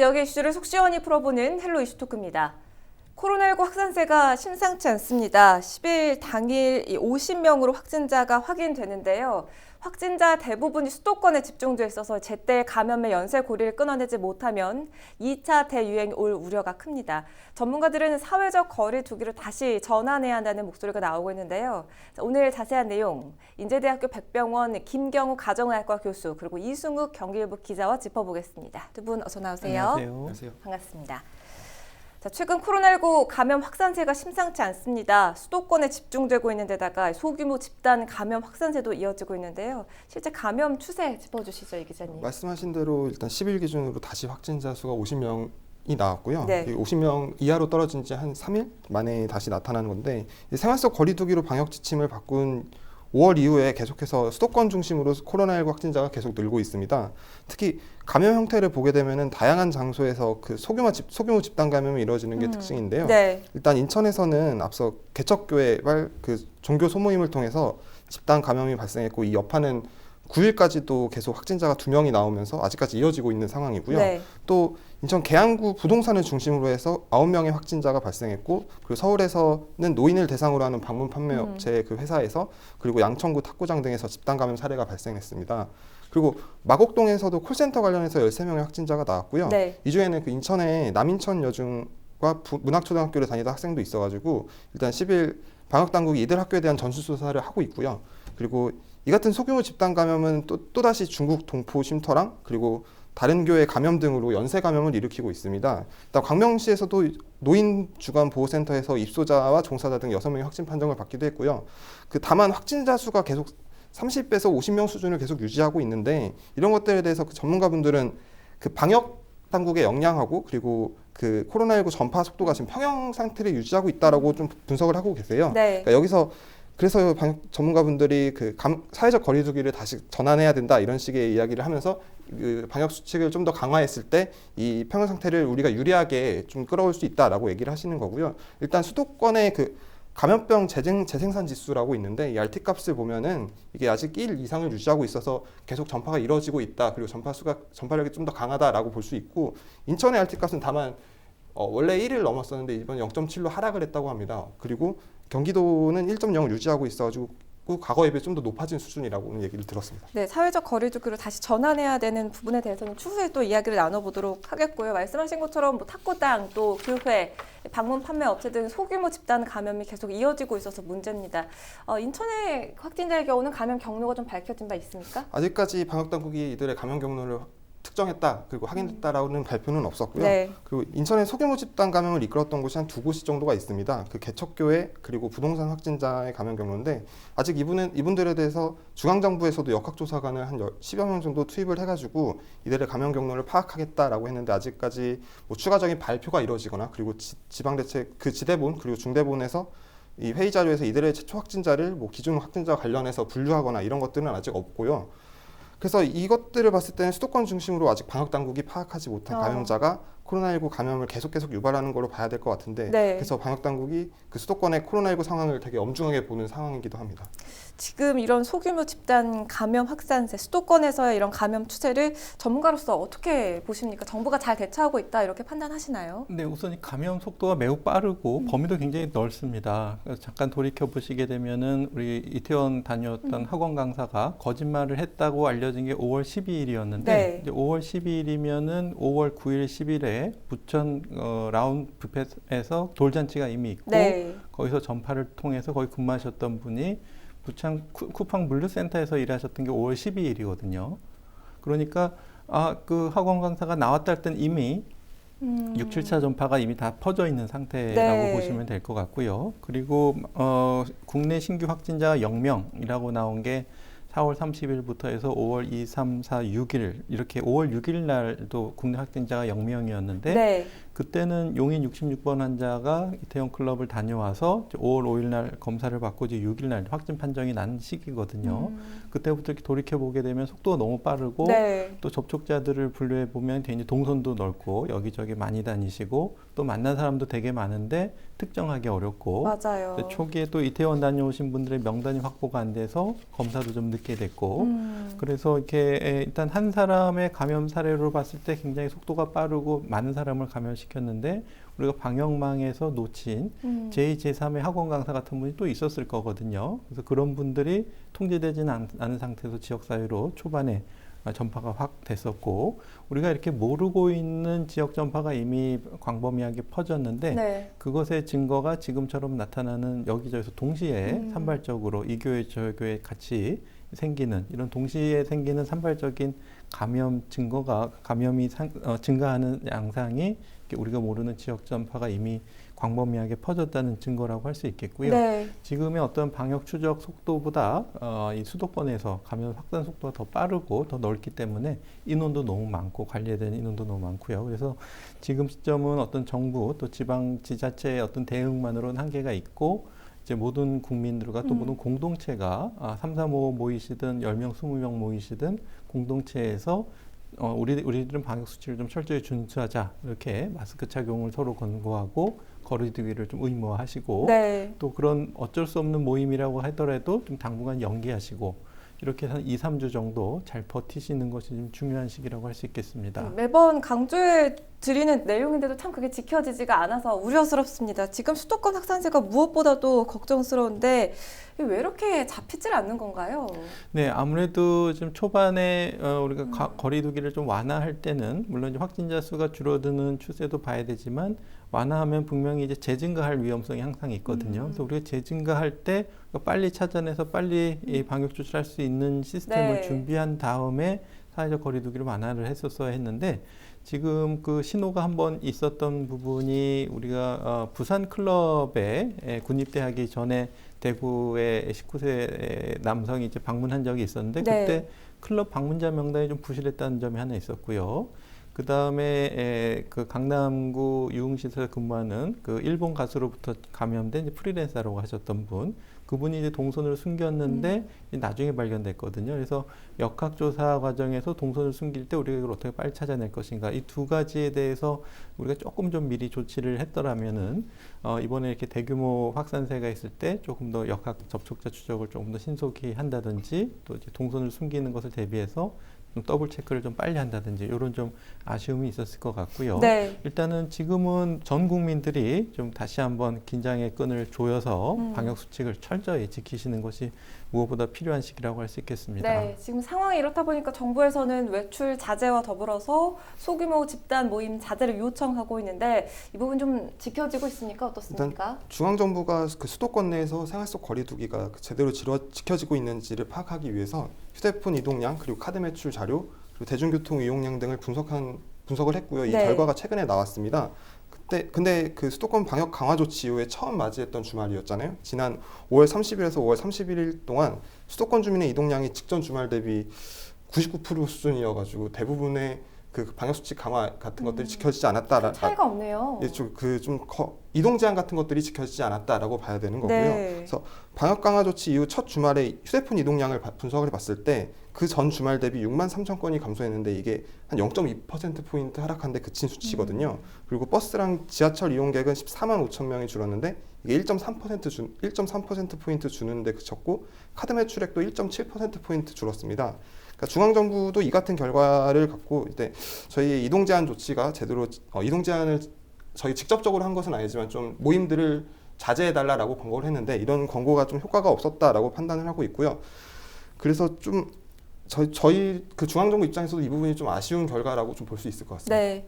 지역의 이슈를 속 시원히 풀어보는 헬로 이슈 토크입니다. 코로나19 확산세가 심상치 않습니다. 10일 당일 50명으로 확진자가 확인되는데요. 확진자 대부분이 수도권에 집중돼 있어서 제때 감염의 연쇄 고리를 끊어내지 못하면 2차 대유행이 올 우려가 큽니다. 전문가들은 사회적 거리 두기를 다시 전환해야 한다는 목소리가 나오고 있는데요. 자, 오늘 자세한 내용 인제대학교 백병원 김경우 가정의학과 교수 그리고 이승욱 경기일보 기자와 짚어보겠습니다. 두 분 어서 나오세요. 안녕하세요. 반갑습니다. 자, 최근 코로나19 감염 확산세가 심상치 않습니다. 수도권에 집중되고 있는 데다가 소규모 집단 감염 확산세도 이어지고 있는데요. 실제 감염 추세 짚어주시죠, 이 기자님. 말씀하신 대로 일단 10일 기준으로 다시 확진자 수가 50명 이 나왔고요. 네. 50명 이하로 떨어진 지 한 3일 만에 다시 나타나는 건데 이 생활 속 거리두기로 방역 지침을 바꾼 5월 이후에 계속해서 수도권 중심으로 코로나19 확진자가 계속 늘고 있습니다. 특히 감염 형태를 보게 되면은 다양한 장소에서 그 소규모 집 소규모 집단 감염이 이루어지는 게 음. 특징인데요. 네. 일단 인천에서는 앞서 개척교회 발 그 종교 소모임을 통해서 집단 감염이 발생했고 이 여파는 9일까지도 계속 확진자가 두 명이 나오면서 아직까지 이어지고 있는 상황이고요. 네. 또 인천 계양구 부동산을 중심으로 해서 9명의 확진자가 발생했고 그리고 서울에서는 노인을 대상으로 하는 방문 판매 음. 업체 그 회사에서 그리고 양천구 탁구장 등에서 집단 감염 사례가 발생했습니다. 그리고 마곡동에서도 콜센터 관련해서 13명의 확진자가 나왔고요. 네. 이 중에는 그 인천의 남인천 여중과 부- 문학초등학교를 다니던 학생도 있어가지고 일단 10일 방역 당국이 이들 학교에 대한 전수 조사를 하고 있고요. 그리고 이 같은 소규모 집단 감염은 또 또다시 중국 동포 쉼터랑 그리고 다른 교회 감염 등으로 연쇄 감염을 일으키고 있습니다. 일단 광명시에서도 노인 주간 보호센터에서 입소자와 종사자 등 6명의 확진 판정을 받기도 했고요. 그 다만 확진자 수가 계속 30배에서 50명 수준을 계속 유지하고 있는데 이런 것들에 대해서 그 전문가분들은 그 방역 당국의 역량하고 그리고 그 코로나19 전파 속도가 지금 평형 상태를 유지하고 있다라고 좀 분석을 하고 계세요. 네. 그러니까 여기서 그래서 전문가분들이 그 감- 사회적 거리두기를 다시 전환해야 된다 이런 식의 이야기를 하면서 그 방역 수칙을 좀 더 강화했을 때 이 평형 상태를 우리가 유리하게 좀 끌어올 수 있다라고 얘기를 하시는 거고요. 일단 수도권의 그 감염병 재생, 재생산 지수라고 있는데 이 RT 값을 보면은 이게 아직 1 이상을 유지하고 있어서 계속 전파가 이루어지고 있다. 그리고 전파 수가 전파력이 좀 더 강하다라고 볼 수 있고 인천의 RT 값은 다만 어, 원래 1을 넘었었는데 이번 0.7로 하락을 했다고 합니다. 그리고 경기도는 1.0을 유지하고 있어가지고 과거에 비해 좀 더 높아진 수준이라고는 얘기를 들었습니다. 네, 사회적 거리두기로 다시 전환해야 되는 부분에 대해서는 추후에 또 이야기를 나눠보도록 하겠고요. 말씀하신 것처럼 뭐 탁구당 또 교회, 방문 판매 업체 등 소규모 집단 감염이 계속 이어지고 있어서 문제입니다. 어, 인천의 확진자의 경우는 감염 경로가 좀 밝혀진 바 있습니까? 아직까지 방역 당국이 이들의 감염 경로를 특정했다 그리고 확인됐다라는 발표는 없었고요. 네. 그리고 인천의 소규모 집단 감염을 이끌었던 곳이 한 두 곳이 정도가 있습니다. 그 개척교회 그리고 부동산 확진자의 감염 경로인데 아직 이분은 이분들에 대해서 중앙정부에서도 역학조사관을 한 10여 명 정도 투입을 해가지고 이들의 감염 경로를 파악하겠다라고 했는데 아직까지 뭐 추가적인 발표가 이루어지거나 그리고 지, 지방대책 그 지대본 그리고 중대본에서 이 회의 자료에서 이들의 최초 확진자를 뭐 기준 확진자와 관련해서 분류하거나 이런 것들은 아직 없고요. 그래서 이것들을 봤을 때는 수도권 중심으로 아직 방역 당국이 파악하지 못한 어. 감염자가 코로나19 감염을 계속 계속 유발하는 걸로 봐야 될 것 같은데 네. 그래서 방역 당국이 그 수도권의 코로나19 상황을 되게 엄중하게 보는 상황이기도 합니다. 지금 이런 소규모 집단 감염 확산세, 수도권에서의 이런 감염 추세를 전문가로서 어떻게 보십니까? 정부가 잘 대처하고 있다 이렇게 판단하시나요? 네, 우선 이 감염 속도가 매우 빠르고 범위도 굉장히 넓습니다. 그래서 잠깐 돌이켜 보시게 되면은 우리 이태원 다녔던 학원 강사가 거짓말을 했다고 알려진 게 5월 12일이었는데 네. 이제 5월 12일이면은 5월 9일, 10일에 부천 어, 라운 뷔페에서 돌잔치가 이미 있고 네. 거기서 전파를 통해서 거기 근무하셨던 분이 쿠- 쿠팡 물류센터에서 일하셨던 게 5월 12일이거든요. 그러니까 아 그 학원 강사가 나왔다 할 땐 이미 음. 6, 7차 전파가 이미 다 퍼져 있는 상태라고 네. 보시면 될 것 같고요. 그리고 어, 국내 신규 확진자 0명이라고 나온 게 4월 30일부터 해서 5월 2, 3, 4, 6일 이렇게 5월 6일 날도 국내 확진자가 0명이었는데 네. 그 그때는 용인 66번 환자가 이태원 클럽을 다녀와서 이제 5월 5일 날 검사를 받고 이제 6일 날 확진 판정이 난 시기거든요. 음. 그때부터 이렇게 돌이켜 보게 되면 속도가 너무 빠르고 네. 또 접촉자들을 분류해 보면 굉장히 동선도 넓고 여기저기 많이 다니시고 또 만난 사람도 되게 많은데 특정하기 어렵고 맞아요. 또 초기에 또 이태원 다녀오신 분들의 명단이 확보가 안 돼서 검사도 좀 늦게 됐고 음. 그래서 이렇게 에, 일단 한 사람의 감염 사례로 봤을 때 굉장히 속도가 빠르고 많은 사람을 감염시 켰는데 우리가 방역망에서 놓친 음. 제2, 제3의 학원 강사 같은 분이 또 있었을 거거든요. 그래서 그런 분들이 통제되지는 않- 않은 상태에서 지역사회로 초반에 아, 전파가 확 됐었고 우리가 이렇게 모르고 있는 지역 전파가 이미 광범위하게 퍼졌는데 네. 그것의 증거가 지금처럼 나타나는 여기저기서 동시에 음. 산발적으로 이 교회 저 교회 같이 생기는 이런 동시에 생기는 산발적인 감염 증거가 감염이 상- 어, 증가하는 양상이 우리가 모르는 지역 전파가 이미 광범위하게 퍼졌다는 증거라고 할 수 있겠고요. 네. 지금의 어떤 방역 추적 속도보다 어, 이 수도권에서 감염 확산 속도가 더 빠르고 더 넓기 때문에 인원도 너무 많고 관리해야 되는 인원도 너무 많고요. 그래서 지금 시점은 어떤 정부 또 지방 지자체의 어떤 대응만으로는 한계가 있고 이제 모든 국민들과 또 음. 모든 공동체가 아, 3, 3, 5 모이시든 10명, 20명 모이시든 공동체에서 어, 우리, 우리들은 방역 수칙을 좀 철저히 준수하자 이렇게 마스크 착용을 서로 권고하고 거리두기를 좀 의무화하시고 네. 또 그런 어쩔 수 없는 모임이라고 하더라도 좀 당분간 연기하시고 이렇게 한 2, 3주 정도 잘 버티시는 것이 좀 중요한 시기라고 할 수 있겠습니다. 매번 강조해 드리는 내용인데도 참 그게 지켜지지가 않아서 우려스럽습니다. 지금 수도권 확산세가 무엇보다도 걱정스러운데 왜 이렇게 잡히질 않는 건가요? 네, 아무래도 지금 초반에 어, 우리가 음. 가- 거리두기를 좀 완화할 때는 물론 확진자 수가 줄어드는 추세도 봐야 되지만 완화하면 분명히 이제 재증가할 위험성이 항상 있거든요. 음. 그래서 우리가 재증가할 때 빨리 찾아내서 빨리 이 방역 조치할 수 있는 시스템을 네. 준비한 다음에 사회적 거리두기를 완화를 했었어야 했는데 지금 그 신호가 한번 있었던 부분이 우리가 어, 부산 클럽에 에, 군입대하기 전에 대구에 19세 남성이 이제 방문한 적이 있었는데 네. 그때 클럽 방문자 명단이 좀 부실했다는 점이 하나 있었고요. 그 다음에 그 강남구 유흥시설 근무하는 그 일본 가수로부터 감염된 프리랜서라고 하셨던 분, 그분이 이제 동선을 숨겼는데 이제 나중에 발견됐거든요. 그래서 역학조사 과정에서 동선을 숨길 때 우리가 이걸 어떻게 빨리 찾아낼 것인가 이 두 가지에 대해서 우리가 조금 좀 미리 조치를 했더라면은 어, 이번에 이렇게 대규모 확산세가 있을 때 조금 더 역학 접촉자 추적을 조금 더 신속히 한다든지 또 이제 동선을 숨기는 것을 대비해서 좀 더블 체크를 좀 빨리 한다든지 이런 좀 아쉬움이 있었을 것 같고요. 네. 일단은 지금은 전 국민들이 좀 다시 한번 긴장의 끈을 조여서 음. 방역 수칙을 철저히 지키시는 것이 무엇보다 필요한 시기라고 할 수 있겠습니다. 네, 지금 상황이 이렇다 보니까 정부에서는 외출 자제와 더불어서 소규모 집단 모임 자제를 요청하고 있는데 이 부분 좀 지켜지고 있습니까? 어떻습니까? 중앙 정부가 그 수도권 내에서 생활 속 거리두기가 제대로 지켜지고 있는지를 파악하기 위해서 휴대폰 이동량 그리고 카드 매출 자료 그리고 대중교통 이용량 등을 분석한 분석을 했고요. 이 네. 결과가 최근에 나왔습니다. 그때 근데 그 수도권 방역 강화 조치 이후에 처음 맞이했던 주말이었잖아요. 지난 5월 30일에서 5월 31일 동안 수도권 주민의 이동량이 직전 주말 대비 99% 수준이어가지고 대부분의 그 방역 수칙 강화 같은 것들이 음. 지켜지지 않았다라. 차이가 없네요. 예, 좀그좀 이동 제한 같은 것들이 지켜지지 않았다라고 봐야 되는 거고요. 네. 그래서 방역 강화 조치 이후 첫 주말에 휴대폰 이동량을 바- 분석을 해봤을 때 그 전 주말 대비 6만 3천 건이 감소했는데 이게 한 0.2% 포인트 하락한 데 그친 수치거든요. 그리고 버스랑 지하철 이용객은 14만 5천 명이 줄었는데 이게 1.3% 준, 1.3% 포인트 주는데 그쳤고 카드 매출액도 1.7% 포인트 줄었습니다. 그러니까 중앙 정부도 이 같은 결과를 갖고 이제 저희 이동 제한 조치가 제대로 어, 이동 제한을 저희 직접적으로 한 것은 아니지만 좀 모임들을 자제해 달라라고 권고를 했는데 이런 권고가 좀 효과가 없었다라고 판단을 하고 있고요. 그래서 좀 저희, 저희 그 중앙정부 입장에서도 이 부분이 좀 아쉬운 결과라고 좀 볼 수 있을 것 같습니다. 네.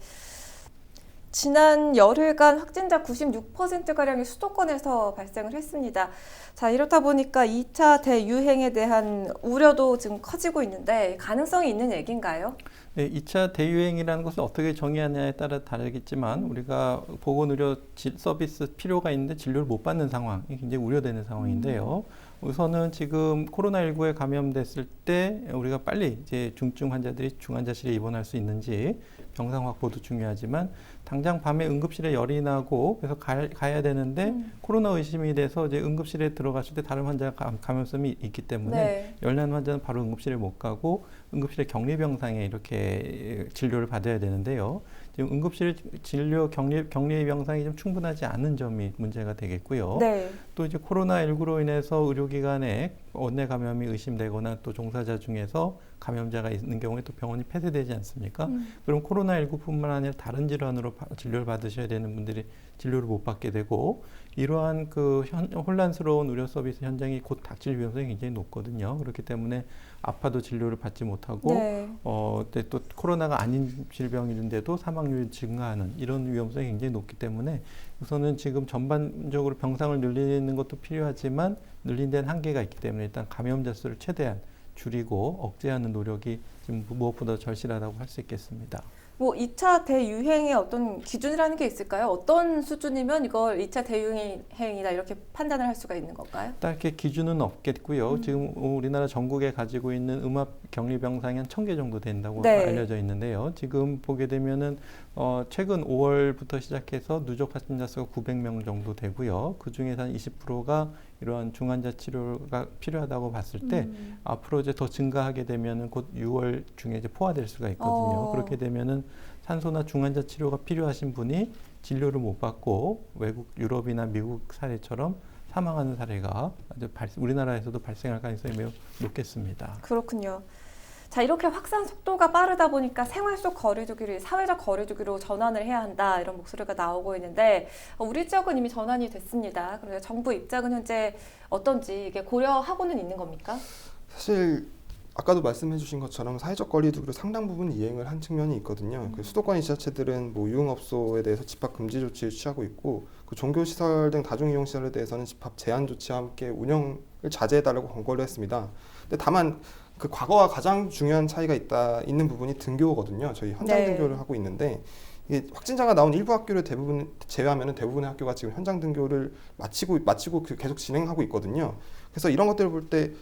지난 열흘간 확진자 96%가량이 수도권에서 발생을 했습니다. 자, 이렇다 보니까 2차 대유행에 대한 우려도 지금 커지고 있는데 가능성이 있는 얘기인가요? 네, 2차 대유행이라는 것을 어떻게 정의하냐에 따라 다르겠지만 우리가 보건의료 질 서비스 필요가 있는데 진료를 못 받는 상황이 굉장히 우려되는 상황인데요. 우선은 지금 코로나19에 감염됐을 때 우리가 빨리 이제 중증 환자들이 중환자실에 입원할 수 있는지 병상 확보도 중요하지만 당장 밤에 응급실에 열이 나고 그래서 가, 가야 되는데 음. 코로나 의심이 돼서 이제 응급실에 들어갔을 때 다른 환자 가 감- 감염성이 있기 때문에 네. 열난 환자는 바로 응급실에 못 가고 응급실에 격리 병상에 이렇게 진료를 받아야 되는데요. 지금 응급실 진료 격리 격리 병상이 좀 충분하지 않은 점이 문제가 되겠고요. 네. 또 이제 코로나 19로 인해서 의료기관에 원내 감염이 의심되거나 또 종사자 중에서 감염자가 있는 경우에 또 병원이 폐쇄되지 않습니까? 음. 그럼 코로나19뿐만 아니라 다른 질환으로 바- 진료를 받으셔야 되는 분들이 진료를 못 받게 되고 이러한 그 현- 혼란스러운 의료 서비스 현장이 곧 닥칠 위험성이 굉장히 높거든요. 그렇기 때문에 아파도 진료를 받지 못하고 네. 어, 또 코로나가 아닌 질병인데도 사망률이 증가하는 이런 위험성이 굉장히 높기 때문에 우선은 지금 전반적으로 병상을 늘리는 것도 필요하지만 늘린 데는 한계가 있기 때문에 일단 감염자 수를 최대한 줄이고 억제하는 노력이 지금 무엇보다 절실하다고 할 수 있겠습니다. 뭐 2차 대유행의 어떤 기준이라는 게 있을까요? 어떤 수준이면 이걸 2차 대유행이다 이렇게 판단을 할 수가 있는 건가요? 딱히 기준은 없겠고요. 음. 지금 우리나라 전국에 가지고 있는 음압 격리 병상이 한 천 개 정도 된다고 네. 알려져 있는데요. 지금 보게 되면은 어, 최근 5월부터 시작해서 누적 확진자 수가 900명 정도 되고요. 그 중에서 한 20%가 이러한 중환자 치료가 필요하다고 봤을 때 음. 앞으로 이제 더 증가하게 되면은 곧 6월 중에 이제 포화될 수가 있거든요. 어. 그렇게 되면은 산소나 중환자 치료가 필요하신 분이 진료를 못 받고 외국 유럽이나 미국 사례처럼 사망하는 사례가 발, 우리나라에서도 발생할 가능성이 매우 높겠습니다. 그렇군요. 자, 이렇게 확산 속도가 빠르다 보니까 생활 속 거리두기를 사회적 거리두기로 전환을 해야 한다 이런 목소리가 나오고 있는데 어, 우리 지역은 이미 전환이 됐습니다. 그래서 정부 입장은 현재 어떤지 이게 고려하고는 있는 겁니까? 사실 아까도 말씀해주신 것처럼 사회적 거리두기로 상당 부분 이행을 한 측면이 있거든요. 그 수도권 지자체들은 뭐 유흥업소에 대해서 집합 금지 조치를 취하고 있고 그 종교시설 등 다중이용시설에 대해서는 집합 제한 조치와 함께 운영을 자제해달라고 권고를 했습니다. 근데 다만 그 과거와 가장 중요한 차이가 있다 있는 부분이 등교거든요. 저희 현장 네. 등교를 하고 있는데 이게 확진자가 나온 일부 학교를 대부분 제외하면 대부분의 학교가 지금 현장 등교를 마치고 마치고 그 계속 진행하고 있거든요. 그래서 이런 것들을 볼 때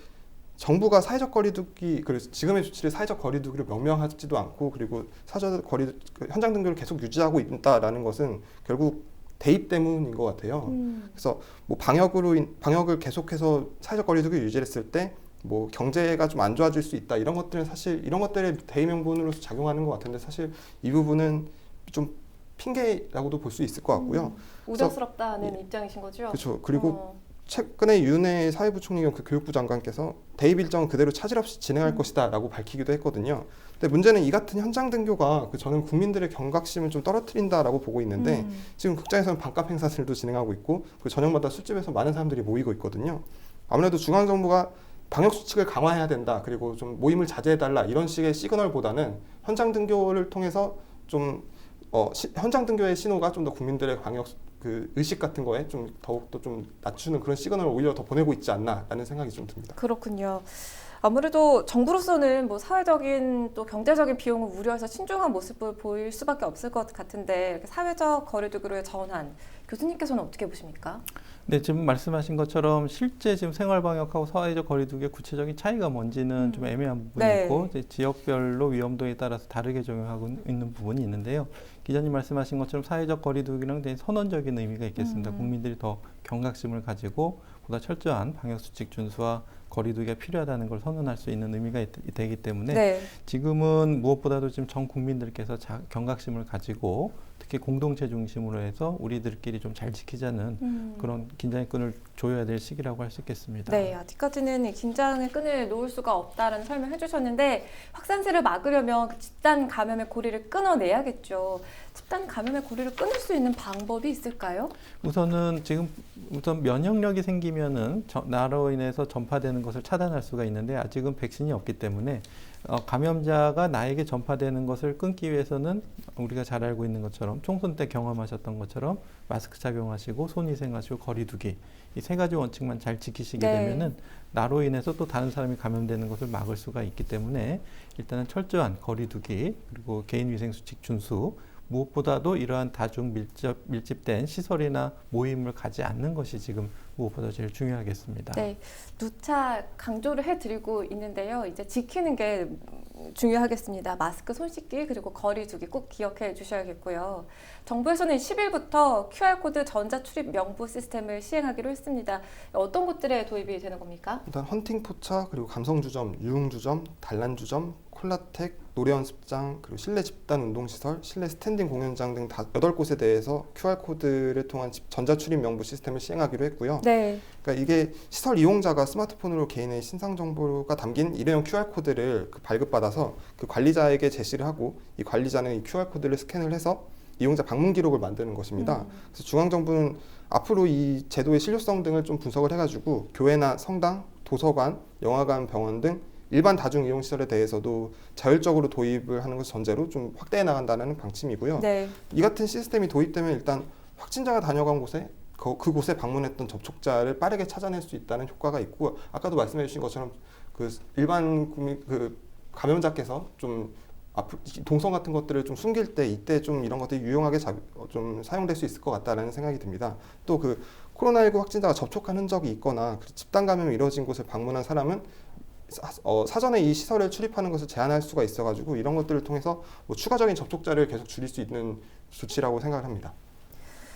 정부가 사회적 거리두기 그래서 지금의 조치를 사회적 거리두기로 명명하지도 않고 그리고 사회적 거리 그 현장 등교를 계속 유지하고 있다라는 것은 결국 대입 때문인 것 같아요. 음. 그래서 뭐 방역으로 인- 방역을 계속해서 사회적 거리두기 유지했을 때 뭐 경제가 좀 안 좋아질 수 있다 이런 것들은 사실 이런 것들의 대의 명분으로서 작용하는 것 같은데 사실 이 부분은 좀 핑계라고도 볼 수 있을 것 같고요. 우려스럽다는 입장이신 거죠? 그렇죠. 그리고 어. 최근에 윤해 사회부총리 겸 그 교육부 장관께서 대입 일정은 그대로 차질 없이 진행할 음. 것이다라고 밝히기도 했거든요. 근데 문제는 이 같은 현장 등교가 그 저는 국민들의 경각심을 좀 떨어뜨린다라고 보고 있는데 음. 지금 극장에서는 반값 행사들도 진행하고 있고 그 저녁마다 술집에서 많은 사람들이 모이고 있거든요. 아무래도 중앙 정부가 방역 수칙을 강화해야 된다. 그리고 좀 모임을 자제해 달라. 이런 식의 시그널보다는 현장 등교를 통해서 좀 어, 시- 현장 등교의 신호가 좀 더 국민들의 방역 그 의식 같은 거에 좀 더욱더 좀 낮추는 그런 시그널을 오히려 더 보내고 있지 않나라는 생각이 좀 듭니다. 그렇군요. 아무래도 정부로서는 뭐 사회적인 또 경제적인 비용을 우려해서 신중한 모습을 보일 수밖에 없을 것 같은데 사회적 거리두기로의 전환 교수님께서는 어떻게 보십니까? 네, 지금 말씀하신 것처럼 실제 지금 생활 방역하고 사회적 거리두기의 구체적인 차이가 뭔지는 음. 좀 애매한 부분이 네. 있고 지역별로 위험도에 따라서 다르게 적용하고 있는 부분이 있는데요. 기자님 말씀하신 것처럼 사회적 거리두기는 굉장히 선언적인 의미가 있겠습니다. 음. 국민들이 더 경각심을 가지고 보다 철저한 방역 수칙 준수와 거리두기가 필요하다는 걸 선언할 수 있는 의미가 있- 되기 때문에 네. 지금은 무엇보다도 지금 전 국민들께서 자, 경각심을 가지고 특히 공동체 중심으로 해서 우리들끼리 좀 잘 지키자는 음. 그런 긴장의 끈을 조여야 될 시기라고 할 수 있겠습니다. 네, 아직까지는 이 긴장의 끈을 놓을 수가 없다는 설명해 주셨는데 확산세를 막으려면 그 집단 감염의 고리를 끊어내야겠죠. 집단 감염의 고리를 끊을 수 있는 방법이 있을까요? 우선은 지금 우선 면역력이 생기면은 저- 나로 인해서 전파되는 것을 차단할 수가 있는데 아직은 백신이 없기 때문에 어, 감염자가 나에게 전파되는 것을 끊기 위해서는 우리가 잘 알고 있는 것처럼 총선 때 경험하셨던 것처럼 마스크 착용하시고 손위생하시고 거리두기 이 세 가지 원칙만 잘 지키시게 네. 되면은 나로 인해서 또 다른 사람이 감염되는 것을 막을 수가 있기 때문에 일단은 철저한 거리두기 그리고 개인 위생 수칙 준수 무엇보다도 이러한 다중 밀접, 밀집된 시설이나 모임을 가지 않는 것이 지금 무엇보다 제일 중요하겠습니다. 네, 누차 강조를 해드리고 있는데요. 이제 지키는 게 중요하겠습니다. 마스크 손 씻기 그리고 거리 두기 꼭 기억해 주셔야겠고요. 정부에서는 10일부터 QR코드 전자 출입 명부 시스템을 시행하기로 했습니다. 어떤 곳들에 도입이 되는 겁니까? 일단 헌팅 포차 그리고 감성주점, 유흥주점, 단란주점, 콜라텍, 노래연습장 그리고 실내 집단 운동시설, 실내 스탠딩 공연장 등 다 8곳에 대해서 QR코드를 통한 집- 전자출입 명부 시스템을 시행하기로 했고요. 네. 그러니까 이게 시설 이용자가 스마트폰으로 개인의 신상 정보가 담긴 일회용 QR코드를 그 발급받아서 그 관리자에게 제시를 하고 이 관리자는 이 QR코드를 스캔을 해서 이용자 방문 기록을 만드는 것입니다. 음. 그래서 중앙정부는 앞으로 이 제도의 실효성 등을 좀 분석을 해가지고 교회나 성당, 도서관, 영화관, 병원 등 일반 다중 이용 시설에 대해서도 자율적으로 도입을 하는 것을 전제로 좀 확대해 나간다는 방침이고요. 네. 이 같은 시스템이 도입되면 일단 확진자가 다녀간 곳에 그, 그곳에 방문했던 접촉자를 빠르게 찾아낼 수 있다는 효과가 있고 아까도 말씀해 주신 것처럼 그 일반 국민 그 감염자께서 좀 앞- 동선 같은 것들을 좀 숨길 때 이때 좀 이런 것들이 유용하게 자- 어, 좀 사용될 수 있을 것 같다라는 생각이 듭니다. 또 그 코로나19 확진자가 접촉한 흔적이 있거나 그 집단 감염이 이루어진 곳을 방문한 사람은 사, 어, 사전에 이 시설을 출입하는 것을 제한할 수가 있어가지고 이런 것들을 통해서 뭐 추가적인 접촉자를 계속 줄일 수 있는 조치라고 생각을 합니다.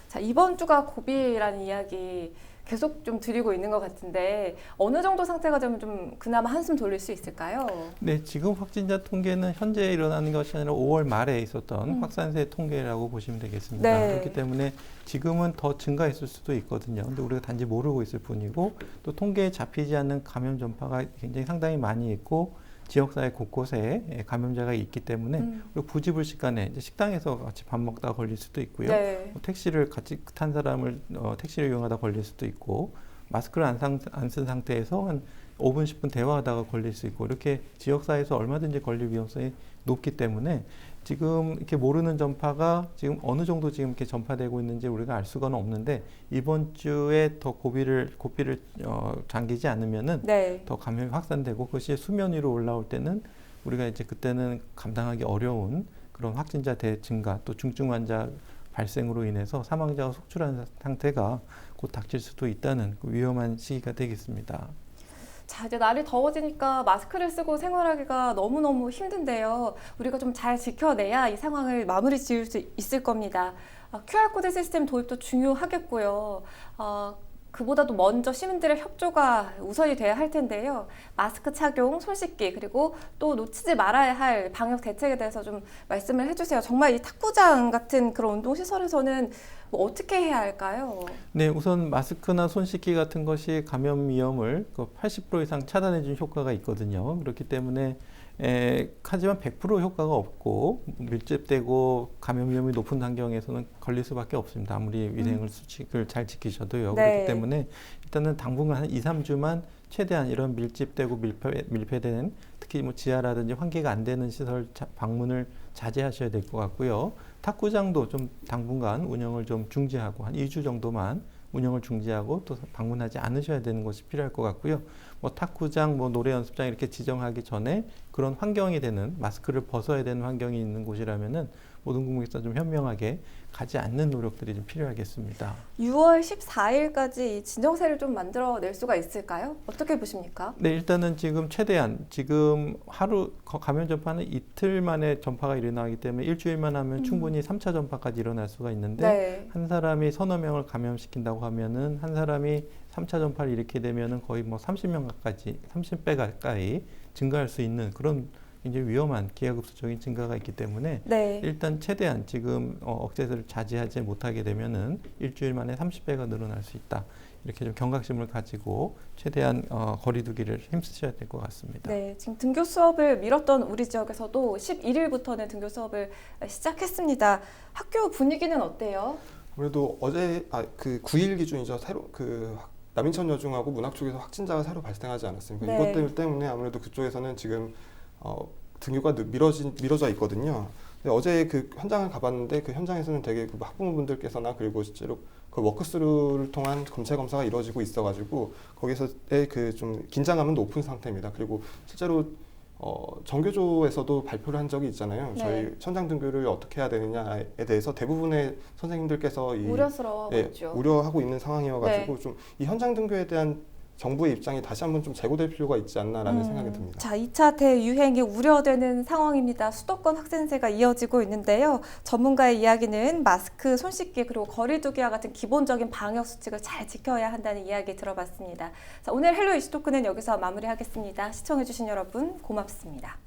자, 이번 주가 고비라는 이야기 계속 좀 드리고 있는 것 같은데 어느 정도 상태가 되면 좀 그나마 한숨 돌릴 수 있을까요? 네, 지금 확진자 통계는 현재 일어나는 것이 아니라 5월 말에 있었던 음. 확산세 통계라고 보시면 되겠습니다. 네. 그렇기 때문에 지금은 더 증가했을 수도 있거든요. 근데 우리가 단지 모르고 있을 뿐이고 또 통계에 잡히지 않는 감염 전파가 굉장히 상당히 많이 있고 지역사회 곳곳에 예, 감염자가 있기 때문에 음. 그리고 부지불식간에 이제 식당에서 같이 밥 먹다가 걸릴 수도 있고요. 네. 뭐 택시를 같이 탄 사람을 어, 택시를 이용하다 걸릴 수도 있고 마스크를 안 쓴 상태에서 한 5분 10분 대화하다가 걸릴 수 있고 이렇게 지역사회에서 얼마든지 걸릴 위험성이 높기 때문에 지금 이렇게 모르는 전파가 지금 어느 정도 지금 이렇게 전파되고 있는지 우리가 알 수가 없는데 이번 주에 더 고비를 고비를 어, 잠기지 않으면은 네. 더 감염이 확산되고 그것이 수면 위로 올라올 때는 우리가 이제 그때는 감당하기 어려운 그런 확진자 대 증가 또 중증 환자 발생으로 인해서 사망자가 속출한 상태가 곧 닥칠 수도 있다는 그 위험한 시기가 되겠습니다. 자, 이제 날이 더워지니까 마스크를 쓰고 생활하기가 너무너무 힘든데요. 우리가 좀 잘 지켜내야 이 상황을 마무리 지을 수 있을 겁니다. 아, QR코드 시스템 도입도 중요하겠고요. 어, 그보다도 먼저 시민들의 협조가 우선이 돼야 할 텐데요. 마스크 착용, 손 씻기, 그리고 또 놓치지 말아야 할 방역 대책에 대해서 좀 말씀을 해주세요. 정말 이 탁구장 같은 그런 운동시설에서는 뭐 어떻게 해야 할까요? 네, 우선 마스크나 손 씻기 같은 것이 감염 위험을 그 80% 이상 차단해 준 효과가 있거든요. 그렇기 때문에 에, 하지만 100% 효과가 없고 밀집되고 감염 위험이 높은 환경에서는 걸릴 수밖에 없습니다. 아무리 위생을 수칙을 잘 지키셔도요. 네. 그렇기 때문에 일단은 당분간 한 2, 3주만 최대한 이런 밀집되고 밀폐, 밀폐된 특히 뭐 지하라든지 환기가 안 되는 시설 자- 방문을 자제하셔야 될 것 같고요. 탁구장도 좀 당분간 운영을 좀 중지하고 한 2주 정도만 운영을 중지하고 또 방문하지 않으셔야 되는 것이 필요할 것 같고요. 뭐 탁구장, 뭐 노래 연습장 이렇게 지정하기 전에 그런 환경이 되는 마스크를 벗어야 되는 환경이 있는 곳이라면은 모든 국민께서 좀 현명하게 가지 않는 노력들이 좀 필요하겠습니다. 6월 14일까지 진정세를 좀 만들어낼 수가 있을까요? 어떻게 보십니까? 네, 일단은 지금 최대한 지금 하루 거- 감염 전파는 이틀 만에 전파가 일어나기 때문에 일주일만 하면 음. 충분히 3차 전파까지 일어날 수가 있는데 네. 한 사람이 서너 명을 감염시킨다고 하면은 한 사람이 3차 전파를 일으키게 되면은 거의 뭐 30명 가까이 30배 가까이 증가할 수 있는 그런 굉장히 위험한 기하급수적인 증가가 있기 때문에 네. 일단 최대한 지금 어, 억제를 자제하지 못하게 되면은 일주일 만에 30배가 늘어날 수 있다. 이렇게 좀 경각심을 가지고 최대한 어, 거리두기를 힘쓰셔야 될 것 같습니다. 네, 지금 등교 수업을 미뤘던 우리 지역에서도 11일부터는 등교 수업을 시작했습니다. 학교 분위기는 어때요? 아무래도 어제 아, 그 9일 기준이죠. 새로 그 확- 남인천 여중하고 문학 쪽에서 확진자가 새로 발생하지 않았습니까? 네. 이것 때문에 아무래도 그쪽에서는 지금 어, 등교가 늘- 미뤄진 미뤄져 있거든요. 근데 어제 그 현장을 가봤는데 그 현장에서는 되게 그 학부모분들께서나 그리고 실제로 그 워크스루를 통한 검체 검사가 이루어지고 있어가지고 거기서의 그 좀 긴장감은 높은 상태입니다. 그리고 실제로 어, 정교조에서도 발표를 한 적이 있잖아요. 네. 저희 천장 등교를 어떻게 해야 되느냐에 대해서 대부분의 선생님들께서 이 우려스러워하고 예, 있죠. 우려하고 있는 상황이어가지고 네. 좀이 현장 등교에 대한 정부의 입장이 다시 한번 좀 재고될 필요가 있지 않나라는 음, 생각이 듭니다. 자, 2차 대유행이 우려되는 상황입니다. 수도권 확진세가 이어지고 있는데요. 전문가의 이야기는 마스크, 손 씻기 그리고 거리두기와 같은 기본적인 방역 수칙을 잘 지켜야 한다는 이야기 들어봤습니다. 자, 오늘 헬로 이슈 토크는 여기서 마무리하겠습니다. 시청해 주신 여러분 고맙습니다.